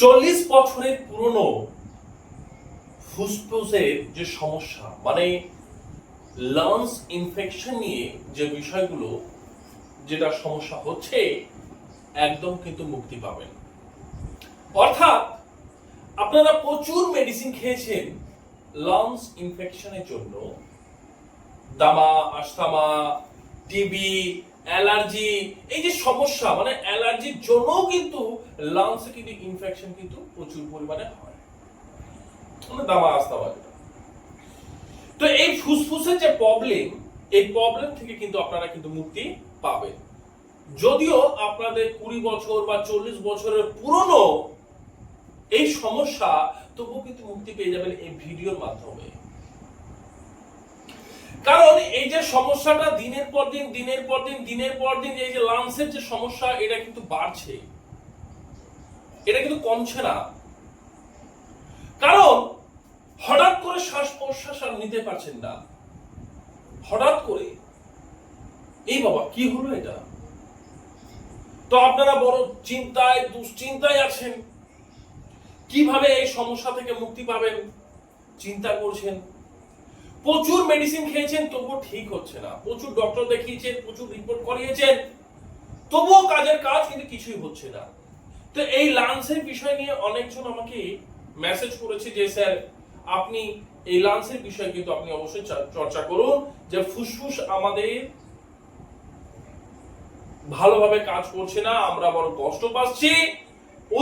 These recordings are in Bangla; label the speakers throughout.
Speaker 1: চল্লিশ বছরের পুরনো ফুসফুসের যে সমস্যা মানে লাংস ইনফেকশন নিয়ে যে বিষয়গুলো যেটা সমস্যা হচ্ছে, একদম কিন্তু মুক্তি পাবেন। অর্থাৎ আপনারা প্রচুর মেডিসিন খেয়েছেন লাংস ইনফেকশনের জন্য। দামা, আস্তামা টিবি অ্যালার্জি, এই যে সমস্যা মানে অ্যালার্জির জন্যও কিন্তু লাংসে কিন্তু ইনফেকশন কিন্তু প্রচুর পরিমাণে হয়। মানে দামা আস্তামা যেটা। তো এই ফুসফুসের যে প্রবলেম এই প্রবলেম থেকে কিন্তু আপনারা কিন্তু মুক্তি পাবেন। যদিও আপনাদের কুড়ি বছর বা চল্লিশ বছরের পুরনো এই সমস্যা, তবুও কিন্তু মুক্তি পেয়ে যাবেন এই ভিডিওর মাধ্যমে। কারণ এই যে সমস্যাটা দিনের পর দিন, দিনের পর দিন, দিনের পর দিন, এই যে লাংসের যে সমস্যা, এটা কিন্তু বাড়ছে। এটা কিন্তু কমছে না। কারণ হঠাৎ করে শ্বাস প্রশ্বাস আর নিতে পারছেন না। হঠাৎ করে। এই বাবা, কি হলো এটা? তো আপনারা বড় চিন্তায়, দুশ্চিন্তায় আছেন। কীভাবে এই সমস্যা থেকে মুক্তি পাবেন? চিন্তা করছেন। প্রচুর মেডিসিন খেয়েছেন, তবুও ঠিক হচ্ছে না। প্রচুর ডক্টর দেখিয়েছেন, প্রচুর রিপোর্ট করিয়েছেন। তবুও কাজের কাজ কিন্তু কিছুই হচ্ছে না। তো এই লাংসের বিষয় নিয়ে অনেকজন আমাকে মেসেজ করেছে যে, স্যার, আপনি এই লাংসের বিষয়ে কিন্তু আপনি অবশ্যই চর্চা করুন যে ফুসফুস আমাদের ভালোভাবে কাজ করছে না, আমরা বড় কষ্ট পাচ্ছি।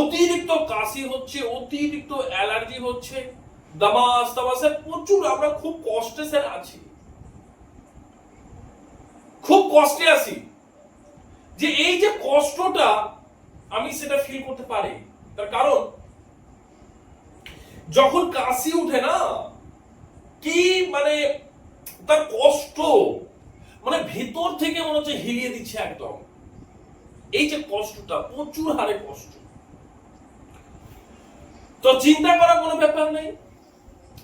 Speaker 1: অতিরিক্ত কাশি হচ্ছে, অতিরিক্ত অ্যালার্জি হচ্ছে দামাস দামাসের প্রচুর, আমরা খুব কষ্টে, স্যার, আছি। খুব কষ্টে আছি যে এই যে কষ্টটা আমি সেটা ফিল করতে পারি। তার কারণ, যখন কাশি উঠে না, কি মানে তার কষ্ট মানে ভেতর থেকে মনে হচ্ছে হিলিয়ে দিচ্ছে একদম। এই যে কষ্টটা, প্রচুর হারে কষ্ট। তো চিন্তা করার কোনো ব্যাপার নেই।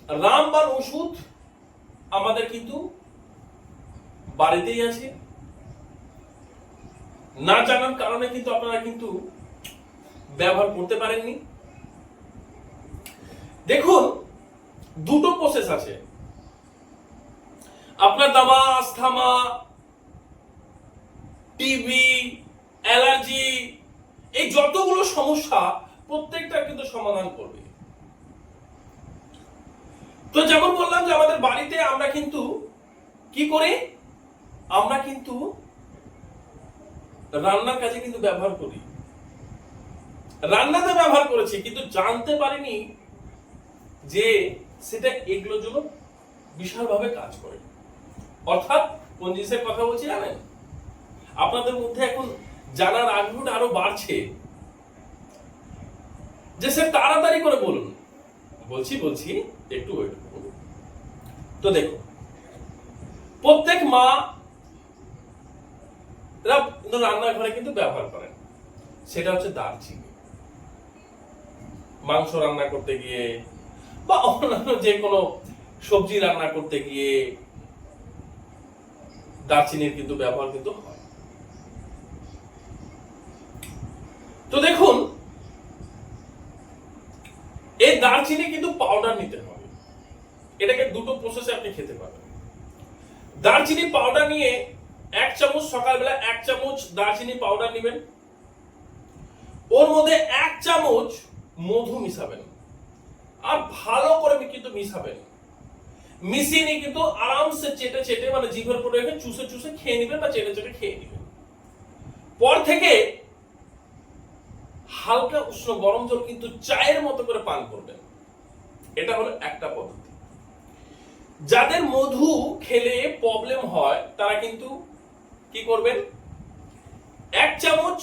Speaker 1: রামবান ওষুধ আমাদের কিন্তু বাড়িতেই আছে। না জানার কারণে কিন্তু আপনারা কিন্তু ব্যবহার করতে পারেননি। দেখুন, দুটো প্রসেস আছে। আপনার দামা আস্থামা টিবি অ্যালার্জি, এই যতগুলো সমস্যা প্রত্যেকটা কিন্তু সমাধান করবে। তো যেমন বললাম যে আমাদের বাড়িতে আমরা কিন্তু কি করি? আমরা কিন্তু রান্নার কাজে কিন্তু ব্যবহার করি। রান্নাতে ব্যবহার করেছি, কিন্তু জানতে পারিনি যে সেটা এগুলোর জন্য বিশালভাবে কাজ করে। অর্থাৎ কোন জিনিসের কথা বলছি, জানেন? আপনাদের মধ্যে এখন জানার আগ্রহটা আরও বাড়ছে। যে স্যার তাড়াতাড়ি করে বলুন। বলছি বলছি, একটু ওয়েট তো দেখো, প্রত্যেক মা রা কিন্তু রান্নাঘরে কিন্তু ব্যবহার করেন সেটা হচ্ছে দারচিনি। মাংস রান্না করতে গিয়ে বা অন্যান্য যে কোনো সবজি রান্না করতে গিয়ে দারচিনির কিন্তু ব্যবহার কিন্তু হয়। তো দেখুন, এই দারচিনি কিন্তু পাউডার নিতে হবে এটাকে দুটো প্রসেসে আপনি খেতে পারবেন। দারচিনি পাউডার নিয়ে এক চামচ, সকালবেলা এক চামচ দারচিনি পাউডার নেবেন। ওর মধ্যে এক চামচ মধু মিশাবেন। আর ভালো করে কিন্তু মিশাবেন। মিশিয়ে নিয়ে কিন্তু আরামসে চেটে চেটে মানে জিভের উপরে রেখে চুষে চুষে খেয়ে নেবেন বা চেটে চেটে খেয়ে নেবেন। পর থেকে হালকা উষ্ণ গরম জল কিন্তু চায়ের মতো করে পান করবেন। এটা হলো একটা পদ্ধতি। যাদের মধু খেলে প্রবলেম হয়, তারা কিন্তু কি করবেন? এক চামচ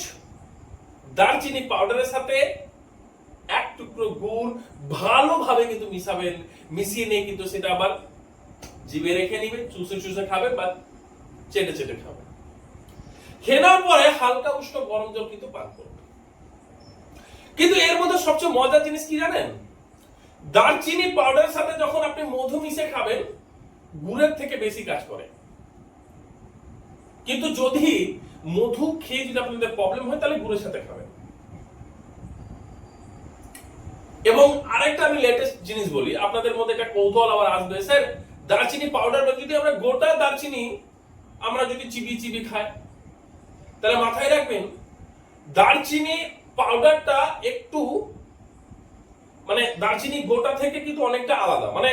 Speaker 1: দারচিনি পাউডারের সাথে এক টুকরো গুড় ভালোভাবে কিন্তু মিশাবেন। মিশিয়ে নিয়ে কিন্তু সেটা আবার জিভে রেখে নেবেন, চুষে চুষে খাবেন বা চেটে চেটে খেয়ে নেওয়ার পরে হালকা উষ্ণ গরম জল কিন্তু পান করবেন। কিন্তু এর মধ্যে সবচেয়ে মজার জিনিস কি জানেন? দারচিনি পাউডারের সাথে যখন আপনি মধু মিশে খাবেন, গুড়ের থেকে বেশি কাজ করে। কিন্তু যদি মধু খেয়ে যদি আপনাদের প্রবলেম হয়, তাহলে গুড়ের সাথে খাবেন। এবং আরেকটা আমি লেটেস্ট জিনিস বলি, আপনাদের মধ্যে একটা কৌতূহল আবার আসবে, স্যার, দারচিনি পাউডার যদি আমরা গোটা দারচিনি আমরা যদি চিবি চিবি খাই, তাহলে মাথায় রাখবেন, দারচিনি পাউডারটা একটু মানে দারচিনি গোটা থেকে কিন্তু অনেকটা আলাদা। মানে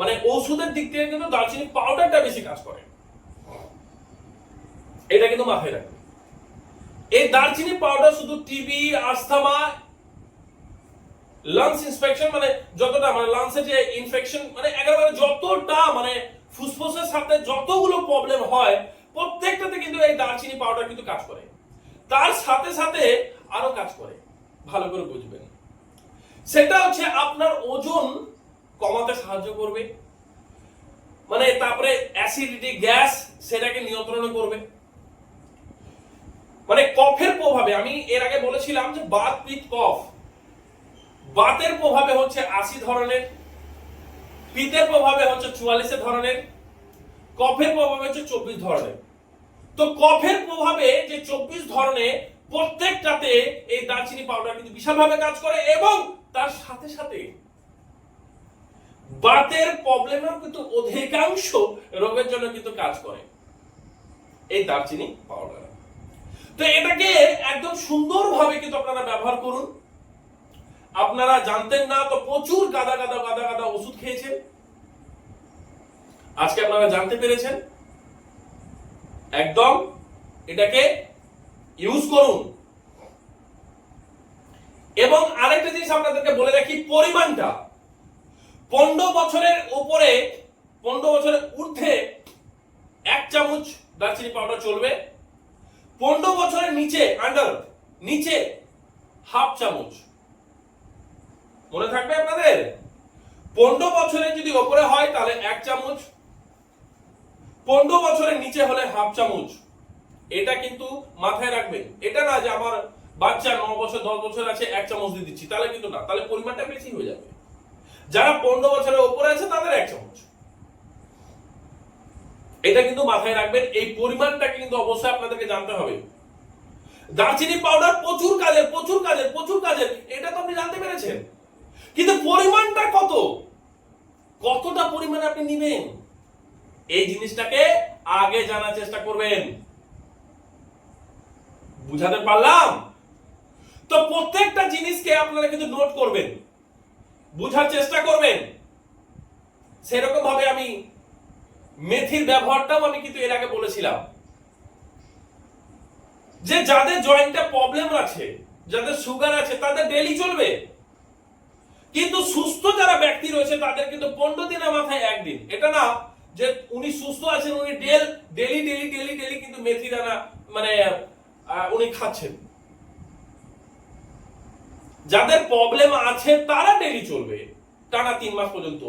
Speaker 1: মানে ওষুধের দিক থেকে কিন্তু দারচিনি পাউডারটা বেশি কাজ করে। এটা কিন্তু মাথায় রাখবেন এই দারচিনি পাউডার শুধু টিবি আস্থামা লাংস ইনফেকশন মানে যতটা মানে লাংসে যে ইনফেকশন মানে একেবারে যতটা মানে ফুসফুসের সাথে যতগুলো প্রবলেম হয়, প্রত্যেকটাতে কিন্তু এই দারচিনি পাউডার কিন্তু কাজ করে। তার সাথে সাথে আরও কাজ করে। ভালো করে বুঝবেন। সেটা হচ্ছে আপনার ওজন কমাতে সাহায্য করবে। মানে তারপরে অ্যাসিডিটি গ্যাস সেটাকে নিয়ন্ত্রণ করবে। মানে কফের প্রভাবে, আমি এর আগে বলেছিলাম যে বাত পিত কফ। বাতের প্রভাবে হচ্ছে আশি ধরনের, পিতের প্রভাবে হচ্ছে চুয়াল্লিশে ধরনের, কফের প্রভাবে হচ্ছে চব্বিশ ধরনের। তো কফের প্রভাবে যে চব্বিশ ধরনের, প্রত্যেকটাতে এই দারচিনি পাউডার কিন্তু বিশালভাবে কাজ করে এবং তার সাথে সাথে বাতের প্রবলেমেও কিন্তু অধিকাংশ রোগের জন্য কিন্তু কাজ করে। এই দারচিনি পাউডার তো এটাকে একদম সুন্দরভাবে কিন্তু আপনারা ব্যবহার করুন। আপনারা জানতেন না তো প্রচুর গাদা গাদা গাদা গাদা ওষুধ খেয়েছেন। আজকে আপনারা জানতে পেরেছেন। একদম এটাকে ইউজ করুন এবং আরেকটা জিনিস আপনাদেরকে বলে রাখি পরিমাণটা। পনেরো বছরের উপরে, পনেরো বছরের ঊর্ধ্বে এক চামচ দারচিনি পাউডার চলবে। পনেরো বছরের নিচে আন্ডার নিচে হাফ চামচ। মনে থাকবে আপনাদের? পনেরো বছরের যদি ওপরে হয়, তাহলে এক চামচ। পনেরো বছরের নিচে হলে হাফ চামচ। এটা কিন্তু মাথায় রাখবেন। এটা না যে আমার বাচ্চা ন বছর, দশ বছর আছে, এক চামচ দিয়ে দিচ্ছি, তাহলে কিন্তু না, তাহলে পরিমাণটা বেশি হয়ে যাবে। যারা পনেরো বছরের ওপরে আছে, তাদের এক চামচ। এটা কিন্তু মাথায় রাখবেন, এই পরিমাণটা কিন্তু অবশ্যই আপনাদেরকে জানতে হবে। দারচিনি পাউডার প্রচুর কাজের প্রচুর কাজের প্রচুর কাজের, এটা তো আপনি জানতে পেরেছেন। কিন্তু পরিমাণটা কত? কতটা পরিমাণ আপনি নেবেন? এই জিনিসটাকে আগে জানার চেষ্টা করবেন। বুঝাতে পারলাম? তো প্রত্যেকটা জিনিসকে আপনারা কিন্তু নোট করবেন। বুঝার চেষ্টা করবেন। সেরকম ভাবে আমি মেথির ব্যবহারটাও আমি কিন্তু এর আগে বলেছিলাম। যে যাদের জয়েন্টে প্রবলেম আছে, যাদের সুগার আছে, তাদের ডেলি চলবে। কিন্তু সুস্থ যারা ব্যক্তি রয়েছে, তাদের কিন্তু পনেরো দিনের মাথায় একদিন। এটা না যে উনি সুস্থ আছেন, উনি ডেল ডেলি ডেলি ডেলি ডেলি কিন্তু মেথি দানা মানে উনি খাচ্ছেন। যাদের প্রবলেম আছে তারা ডেলি চলবে। টানা তিন মাস পর্যন্ত।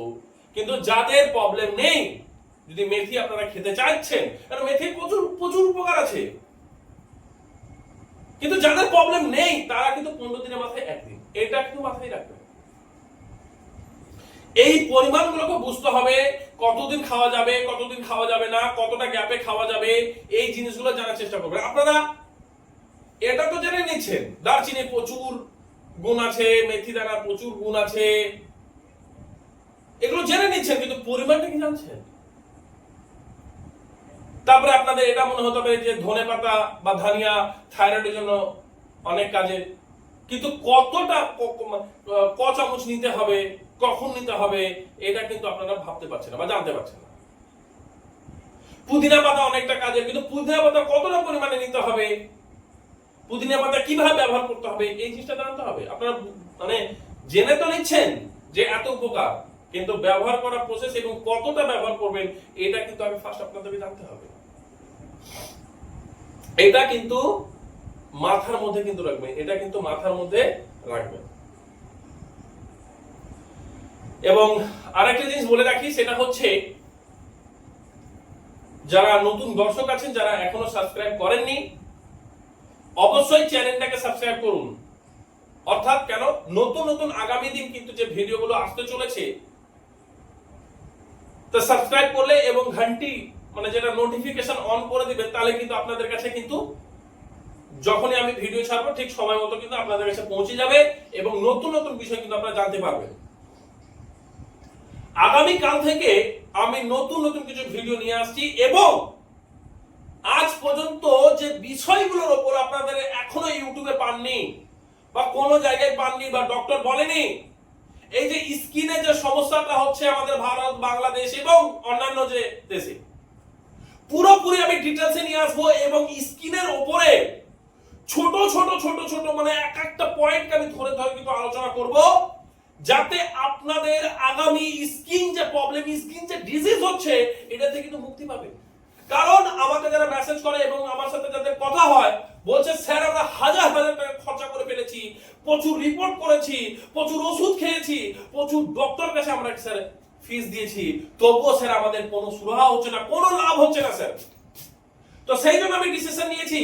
Speaker 1: কিন্তু যাদের প্রবলেম নেই, যদি মেথি আপনারা খেতে চাচ্ছেন, কারণ মেথির প্রচুর প্রচুর উপকার আছে। কিন্তু যাদের প্রবলেম নেই, তারা কিন্তু পনেরো দিনের মাথায় একদিন। এটা কিন্তু মাথায় রাখবেন এই পরিমাণগুলোকে বুঝতে হবে, কতদিন খাওয়া যাবে, কতদিন খাওয়া যাবে না, কতটা গ্যাপে খাওয়া যাবে, এই জিনিসগুলো জানার চেষ্টা করবেন। আপনারা এটা তো জেনে নিচ্ছেন, দারচিনি প্রচুর গুণ আছে, মেথি দানা প্রচুর গুণ আছে। এগুলো জেনে নিচ্ছেন, কিন্তু পরিমাণটা কি জানছেন? তারপরে আপনাদের এটা মনে হতে পারে যে ধনে পাতা বা ধানিয়া থাইরয়েডের জন্য অনেক কাজে। কিন্তু কতটা ক- চামচ নিতে হবে, কখন নিতে হবে, এটা কিন্তু আপনারা ভাবতে পারছেন না বা জানতে পারছেন না। পুদিনা পাতা অনেকটা কাজের কিন্তু পুদিনা পাতা কতটা পরিমাণে নিতে হবে পুদিনা পাতা কীভাবে ব্যবহার করতে হবে, এই জিনিসটা জানতে হবে। আপনারা মানে জেনে তো নিচ্ছেন যে এত উপকার, কিন্তু ব্যবহার করার প্রসেস এবং কতটা ব্যবহার করবেন, এটা কিন্তু আমি ফার্স্ট আপনাদেরকে জানতে হবে। এটা কিন্তু মাথার মধ্যে কিন্তু রাখবেন, এটা কিন্তু মাথার মধ্যে রাখবেন। এবং আরেকটা জিনিস বলে রাখি, সেটা হচ্ছে যারা নতুন দর্শক আছেন, যারা এখনও সাবস্ক্রাইব করেননি অবশ্যই চ্যানেলটাকে সাবস্ক্রাইব করুন। অর্থাৎ কেন? নতুন নতুন আগামী দিন কিন্তু যে ভিডিওগুলো আসতে চলেছে, তো সাবস্ক্রাইব করলে এবং ঘন্টি মানে যেটা নোটিফিকেশন অন করে দিবেন, তাহলে কিন্তু আপনাদের কাছে কিন্তু যখনই আমি ভিডিও ছাড়বো, ঠিক সময় মতো কিন্তু আপনাদের কাছে পৌঁছে যাবে এবং নতুন নতুন বিষয় কিন্তু আপনারা জানতে পারবেন। আগামী কাল থেকে আমি নতুন নতুন কিছু ভিডিও নিয়ে আসছি এবং আজ পর্যন্ত যে বিষয়গুলোর ওপর আপনাদের এখনও ইউটিউবে পাননি বা কোনো জায়গায় পাননি বা ডক্টর বলেনি, এই যে স্কিনে যে সমস্যাটা হচ্ছে আমাদের ভারত, বাংলাদেশ এবং অন্যান্য যে দেশে, পুরোপুরি আমি ডিটেলসে নিয়ে আসব এবং স্কিনের ওপরে ছোট ছোট ছোট ছোট মানে এক একটা পয়েন্ট আমি ধরে ধরে কিন্তু আলোচনা করব, যাতে আপনাদের আগামী স্কিন যে প্রবলেম স্কিন যে ডিজিজ হচ্ছে এটা থেকে কিন্তু মুক্তি পাবে কারণ আমাকে যারা মেসেজ করে এবং আমার সাথে যাদের কথা হয়, বলছে, স্যার, আমরা হাজার হাজার টাকা খরচা করে ফেলেছি, প্রচুর রিপোর্ট করেছি, প্রচুর ওষুধ খেয়েছি, প্রচুর ডক্টর কাছে আমরা স্যার ফিস দিয়েছি। তবুও, স্যার, আমাদের কোনো সুরাহা হচ্ছে না, কোনো লাভ হচ্ছে না, স্যার। তো সেই জন্য আমি ডিসিশন নিয়েছি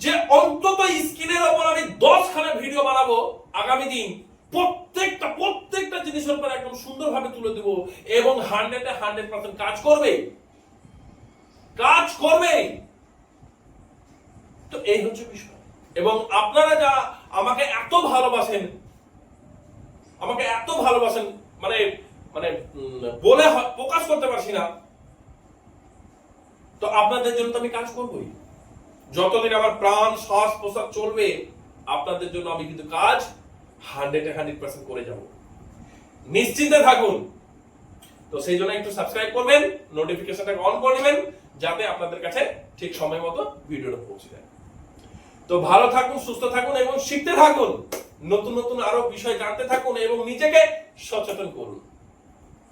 Speaker 1: যে অন্তত স্ক্রিনের ওপর আমি দশ খানা ভিডিও বানাবো আগামী দিন। প্রত্যেকটা প্রত্যেকটা জিনিসের উপর একদম সুন্দরভাবে তুলে দেবো এবং হান্ড্রেডে হান্ড্রেড পার্সেন্ট কাজ করবে। কাজ করবে। তো এই হচ্ছে বিষয়। এবং আপনারা যা আমাকে এত ভালোবাসেন, আমাকে এত ভালোবাসেন মানে মানে বলে প্রকাশ করতে পারছি না। তো আপনাদের জন্য তো আমি কাজ করবই। যতদিন আমার প্রাণ শ্বাস প্রশ্বাস চলবে, আপনাদের জন্য আমি কিন্তু কাজ হান্ড্রেড হান্ড্রেড পার্সেন্ট করে যাব। নিশ্চিন্তে থাকুন। তো সেই জন্য একটু সাবস্ক্রাইব করবেন নোটিফিকেশনটাকে অন করে নেবেন, যাতে আপনাদের কাছে ঠিক সময় মতো ভিডিওটা পৌঁছে যায়। তো ভালো থাকুন, সুস্থ থাকুন এবং শিখতে থাকুন। নতুন নতুন আরও বিষয় জানতে থাকুন এবং নিজেকে সচেতন করুন।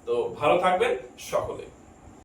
Speaker 1: তো ভালো থাকবেন সকলে।